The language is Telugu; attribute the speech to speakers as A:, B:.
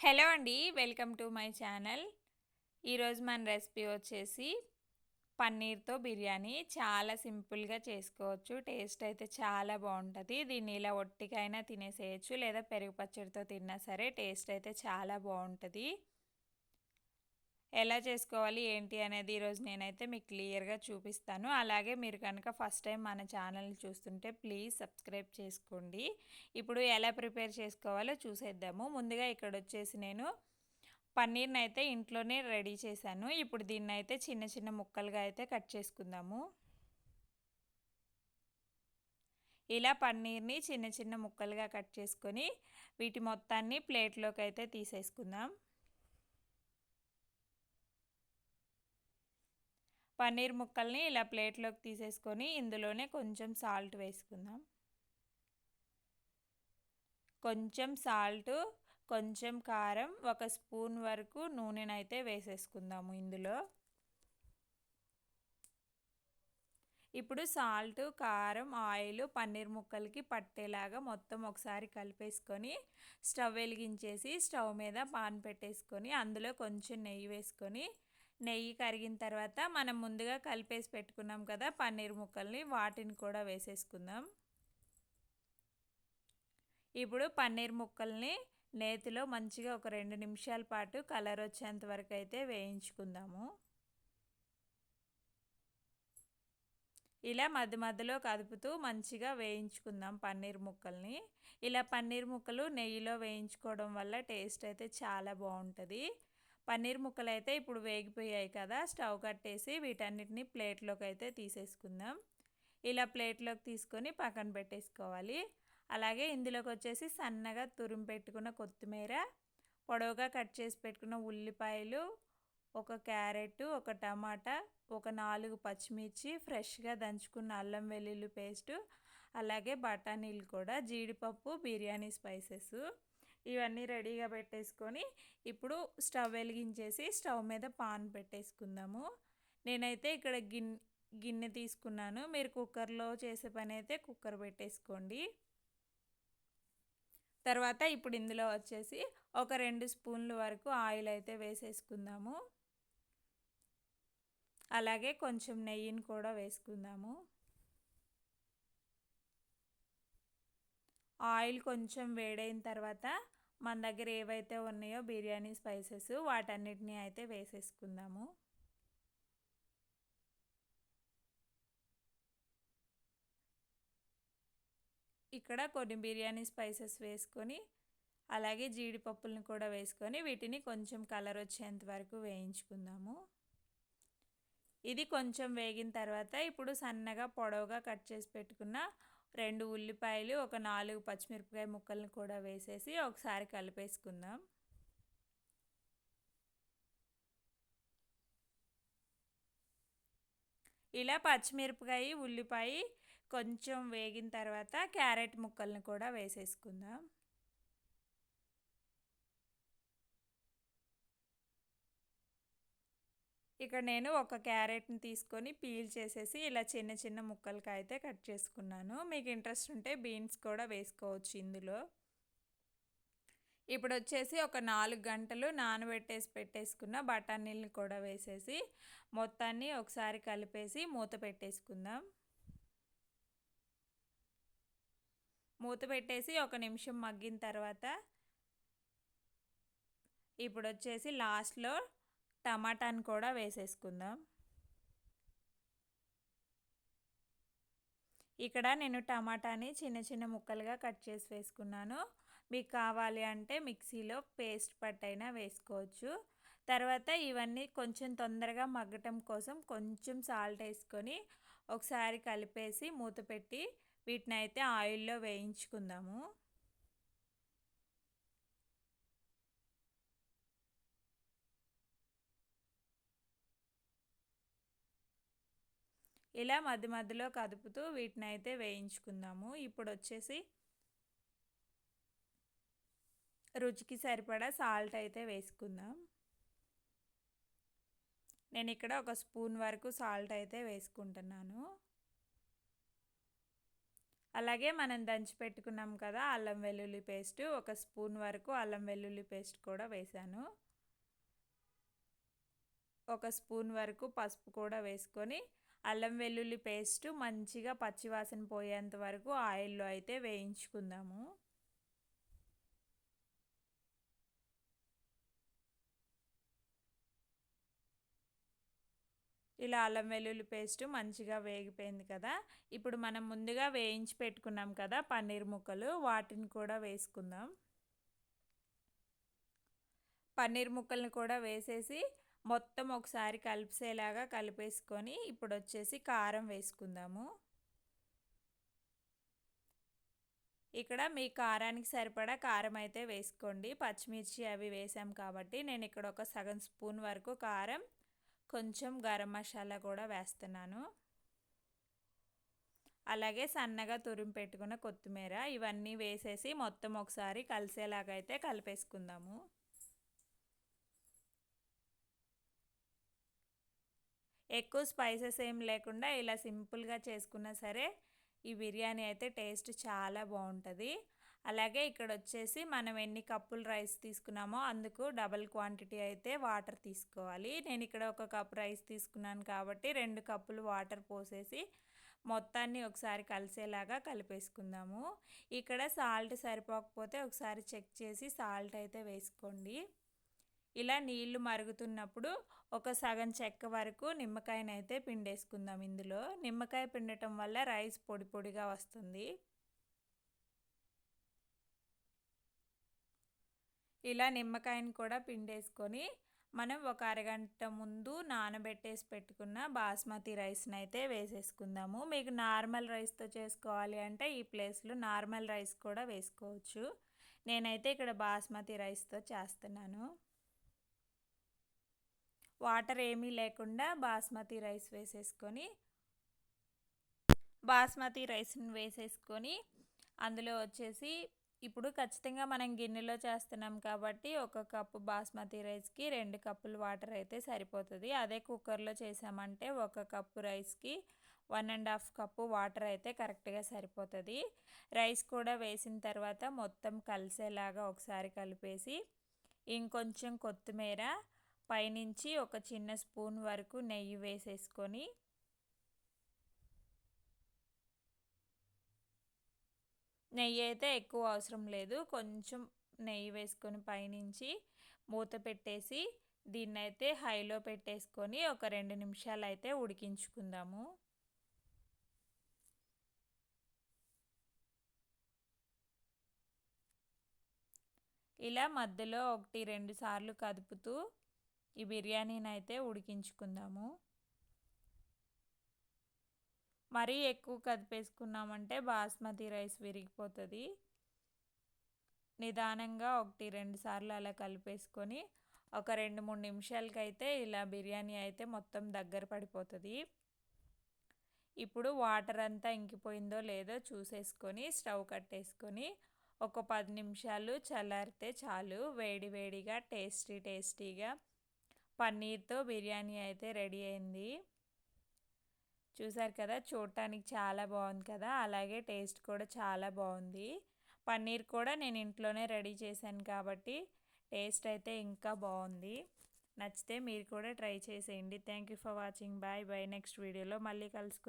A: హలో అండి వెల్కమ్ టు మై ఛానల్. ఈరోజు మన రెసిపీ వచ్చేసి పన్నీర్తో బిర్యానీ. చాలా సింపుల్గా చేసుకోవచ్చు. టేస్ట్ అయితే చాలా బాగుంటుంది. దీన్ని ఇలా ఒట్టికైనా తినేసేయచ్చు లేదా పెరుగు పచ్చడితో తిన్నా సరే టేస్ట్ అయితే చాలా బాగుంటుంది. ఎలా చేసుకోవాలి ఏంటి అనేది ఈరోజు నేనైతే మీకు క్లియర్గా చూపిస్తాను. అలాగే మీరు కనుక ఫస్ట్ టైం మన ఛానల్ని చూస్తుంటే ప్లీజ్ సబ్స్క్రైబ్ చేసుకోండి. ఇప్పుడు ఎలా ప్రిపేర్ చేసుకోవాలో చూసేద్దాము. ముందుగా ఇక్కడ వచ్చేసి నేను పన్నీర్ని అయితే ఇంట్లోనే రెడీ చేశాను. ఇప్పుడు దీన్ని అయితే చిన్న చిన్న ముక్కలుగా అయితే కట్ చేసుకుందాము. ఇలా పన్నీర్ని చిన్న చిన్న ముక్కలుగా కట్ చేసుకొని వీటి మొత్తాన్ని ప్లేట్లోకి అయితే తీసేసుకుందాం. పన్నీర్ ముక్కల్ని ఇలా ప్లేట్లోకి తీసేసుకొని ఇందులోనే కొంచెం సాల్ట్ వేసుకుందాం. కొంచెం సాల్ట్ కొంచెం కారం ఒక స్పూన్ వరకు నూనెనైతే వేసేసుకుందాము ఇందులో. ఇప్పుడు సాల్ట్ కారం ఆయిల్ పన్నీర్ ముక్కలకి పట్టేలాగా మొత్తం ఒకసారి కలిపేసుకొని స్టవ్ వెలిగించేసి స్టవ్ మీద పాన్ పెట్టేసుకొని అందులో కొంచెం నెయ్యి వేసుకొని నెయ్యి కరిగిన తర్వాత మనం ముందుగా కలిపేసి పెట్టుకున్నాం కదా పన్నీర్ ముక్కల్ని వాటిని కూడా వేసేసుకుందాం. ఇప్పుడు పన్నీర్ ముక్కల్ని నేతిలో మంచిగా ఒక రెండు నిమిషాల పాటు కలర్ వచ్చేంత వరకు అయితే వేయించుకుందాము. ఇలా మధ్య మధ్యలో కదుపుతూ మంచిగా వేయించుకుందాం పన్నీర్ ముక్కల్ని. ఇలా పన్నీర్ ముక్కలు నెయ్యిలో వేయించుకోవడం వల్ల టేస్ట్ అయితే చాలా బాగుంటుంది. పన్నీర్ ముక్కలు అయితే ఇప్పుడు వేగిపోయాయి కదా స్టవ్ కట్టేసి వీటన్నిటిని ప్లేట్లోకి అయితే తీసేసుకుందాం. ఇలా ప్లేట్లోకి తీసుకొని పక్కన పెట్టేసుకోవాలి. అలాగే ఇందులోకి వచ్చేసి సన్నగా తురిమి పెట్టుకున్న కొత్తిమీర పొడవుగా కట్ చేసి పెట్టుకున్న ఉల్లిపాయలు ఒక క్యారెట్ ఒక టమాటా ఒక నాలుగు పచ్చిమిర్చి ఫ్రెష్గా దంచుకున్న అల్లం వెల్లుల్లి పేస్టు అలాగే బఠానీలు కూడా జీడిపప్పు బిర్యానీ స్పైసెస్. ఇవన్నీ రెడీగా పెట్టేసుకొని ఇప్పుడు స్టవ్ వెలిగించేసి స్టవ్ మీద పాన్ పెట్టేసుకుందాము. నేనైతే ఇక్కడ గిన్నె గిన్నె తీసుకున్నాను. మీరు కుక్కర్లో చేసే పని అయితే కుక్కర్ పెట్టేసుకోండి. తర్వాత ఇప్పుడు ఇందులో వచ్చేసి ఒక రెండు స్పూన్ల వరకు ఆయిల్ అయితే వేసేసుకుందాము. అలాగే కొంచెం నెయ్యిని కూడా వేసుకుందాము. ఆయిల్ కొంచెం వేడైన తర్వాత మన దగ్గర ఏవైతే ఉన్నాయో బిర్యానీ స్పైసెస్ వాటన్నిటిని అయితే వేసేసుకుందాము. ఇక్కడ కొన్ని బిర్యానీ స్పైసెస్ వేసుకొని అలాగే జీడిపప్పులను కూడా వేసుకొని వీటిని కొంచెం కలర్ వచ్చేంత వరకు వేయించుకుందాము. ఇది కొంచెం వేగిన తర్వాత ఇప్పుడు సన్నగా పొడవుగా కట్ చేసి పెట్టుకున్న రెండు ఉల్లిపాయలు ఒక నాలుగు పచ్చిమిరపకాయ ముక్కలను కూడా వేసేసి ఒకసారి కలిపేసుకుందాం. ఇలా పచ్చిమిరపకాయ ఉల్లిపాయ కొంచెం వేగిన తర్వాత క్యారెట్ ముక్కలను కూడా వేసేసుకుందాం. ఇక్కడ నేను ఒక క్యారెట్ని తీసుకొని పీల్ చేసేసి ఇలా చిన్న చిన్న ముక్కలకి అయితే కట్ చేసుకున్నాను. మీకు ఇంట్రెస్ట్ ఉంటే బీన్స్ కూడా వేసుకోవచ్చు ఇందులో. ఇప్పుడు వచ్చేసి ఒక నాలుగు గంటలు నానబెట్టేసి పెట్టేసుకున్న బఠానీలను కూడా వేసేసి మొత్తాన్ని ఒకసారి కలిపేసి మూత పెట్టేసుకుందాం. మూత పెట్టేసి ఒక నిమిషం మగ్గిన తర్వాత ఇప్పుడు వచ్చేసి లాస్ట్లో టమాటాని కూడా వేసేసుకుందాం. ఇక్కడ నేను టమాటాని చిన్న చిన్న ముక్కలుగా కట్ చేసి వేసుకున్నాను. మీకు కావాలి అంటే మిక్సీలో పేస్ట్ పట్టైనా వేసుకోవచ్చు. తర్వాత ఇవన్నీ కొంచెం తొందరగా మగ్గటం కోసం కొంచెం సాల్ట్ వేసుకొని ఒకసారి కలిపేసి మూత పెట్టి వీటిని అయితే ఆయిల్లో వేయించుకుందాము. ఇలా మధ్య మధ్యలో కదుపుతూ వీటిని అయితే వేయించుకుందాము. ఇప్పుడు వచ్చేసి రుచికి సరిపడా సాల్ట్ అయితే వేసుకుందాం. నేను ఇక్కడ ఒక స్పూన్ వరకు సాల్ట్ అయితే వేసుకుంటున్నాను. అలాగే మనం దంచి పెట్టుకున్నాం కదా అల్లం వెల్లుల్లి పేస్ట్ ఒక స్పూన్ వరకు అల్లం వెల్లుల్లి పేస్ట్ కూడా వేసాను ఒక స్పూన్ వరకు పసుపు కూడా వేసుకొని అల్లం వెల్లుల్లి పేస్ట్ మంచిగా పచ్చివాసన పోయేంత వరకు ఆయిల్లో అయితే వేయించుకుందాము. ఇలా అల్లం వెల్లుల్లి పేస్ట్ మంచిగా వేగిపోయింది కదా. ఇప్పుడు మనం ముందుగా వేయించి పెట్టుకున్నాం కదా పన్నీర్ ముక్కలు వాటిని కూడా వేసుకుందాం. పన్నీర్ ముక్కల్ని కూడా వేసేసి మొత్తం ఒకసారి కలిపేలాగా కలిపేసుకొని ఇప్పుడు వచ్చేసి కారం వేసుకుందాము. ఇక్కడ మీ కారానికి సరిపడా కారం అయితే వేసుకోండి. పచ్చిమిర్చి అవి వేసాం కాబట్టి నేను ఇక్కడ ఒక సగం స్పూన్ వరకు కారం కొంచెం గరం మసాలా కూడా వేస్తున్నాను. అలాగే సన్నగా తురిమి పెట్టుకున్న కొత్తిమీర ఇవన్నీ వేసేసి మొత్తం ఒకసారి కలిసేలాగైతే కలిపేసుకుందాము. ఎక్కువ స్పైసెస్ ఏం లేకుండా ఇలా సింపుల్గా చేసుకున్నా సరే ఈ బిర్యానీ అయితే టేస్ట్ చాలా బాగుంటుంది. అలాగే ఇక్కడ వచ్చేసి మనం ఎన్ని కప్పులు రైస్ తీసుకున్నామో అందుకు డబల్ క్వాంటిటీ అయితే వాటర్ తీసుకోవాలి. నేను ఇక్కడ ఒక కప్ రైస్ తీసుకున్నాను కాబట్టి రెండు కప్పులు వాటర్ పోసేసి మొత్తాన్ని ఒకసారి కలిసేలాగా కలిపేసుకుందాము. ఇక్కడ సాల్ట్ సరిపోకపోతే ఒకసారి చెక్ చేసి సాల్ట్ అయితే వేసుకోండి. ఇలా నీళ్ళు మరుగుతున్నప్పుడు ఒక సగం చెక్క వరకు నిమ్మకాయనైతే పిండేసుకుందాం ఇందులో. నిమ్మకాయ పిండటం వల్ల రైస్ పొడి పొడిగా వస్తుంది. ఇలా నిమ్మకాయని కూడా పిండేసుకొని మనం ఒక అరగంట ముందు నానబెట్టేసి పెట్టుకున్న బాస్మతి రైస్ని అయితే వేసేసుకుందాము. మీకు నార్మల్ రైస్తో చేసుకోవాలి అంటే ఈ ప్లేస్లో నార్మల్ రైస్ కూడా వేసుకోవచ్చు. నేనైతే ఇక్కడ బాస్మతి రైస్తో చేస్తున్నాను. వాటర్ ఏమీ లేకుండా బాస్మతి రైస్ వేసేసుకొని బాస్మతి రైస్ని వేసేసుకొని అందులో వచ్చేసి ఇప్పుడు ఖచ్చితంగా మనం గిన్నెలో చేస్తున్నాం కాబట్టి ఒక కప్పు బాస్మతి రైస్కి రెండు కప్పులు వాటర్ అయితే సరిపోతుంది. అదే కుక్కర్లో చేసామంటే ఒక కప్పు రైస్కి one and half cup water అయితే కరెక్ట్గా సరిపోతుంది. రైస్ కూడా వేసిన తర్వాత మొత్తం కలిసేలాగా ఒకసారి కలిపేసి ఇంకొంచెం కొత్తిమీర పైనుంచి ఒక చిన్న స్పూన్ వరకు నెయ్యి వేసేసుకొని నెయ్యి అయితే ఎక్కువ అవసరం లేదు. కొంచెం నెయ్యి వేసుకొని పైనుంచి మూత పెట్టేసి దీన్ని అయితే హైలో పెట్టేసుకొని ఒక రెండు నిమిషాలు అయితే ఉడికించుకుందాము. ఇలా మధ్యలో ఒకటి రెండు సార్లు కదుపుతూ ఈ బిర్యానీని అయితే ఉడికించుకుందాము. మరీ ఎక్కువ కదిపేసుకున్నామంటే బాస్మతి రైస్ విరిగిపోతుంది. నిదానంగా ఒకటి రెండు సార్లు అలా కలిపేసుకొని ఒక రెండు మూడు నిమిషాలకైతే ఇలా బిర్యానీ అయితే మొత్తం దగ్గర పడిపోతుంది. ఇప్పుడు వాటర్ అంతా ఇంకిపోయిందో లేదో చూసేసుకొని స్టవ్ కట్టేసుకొని ఒక పది నిమిషాలు చల్లారితే చాలు. వేడి వేడిగా టేస్టీ టేస్టీగా పన్నీర్తో బిర్యానీ అయితే రెడీ అయింది. చూసారు కదా చూడటానికి చాలా బాగుంది కదా అలాగే టేస్ట్ కూడా చాలా బాగుంది. పన్నీర్ కూడా నేను ఇంట్లోనే రెడీ చేశాను కాబట్టి టేస్ట్ అయితే ఇంకా బాగుంది. నచ్చితే మీరు కూడా ట్రై చేసేయండి. Thank you for watching. Bye bye. Next వీడియోలో మళ్ళీ కలుసుకు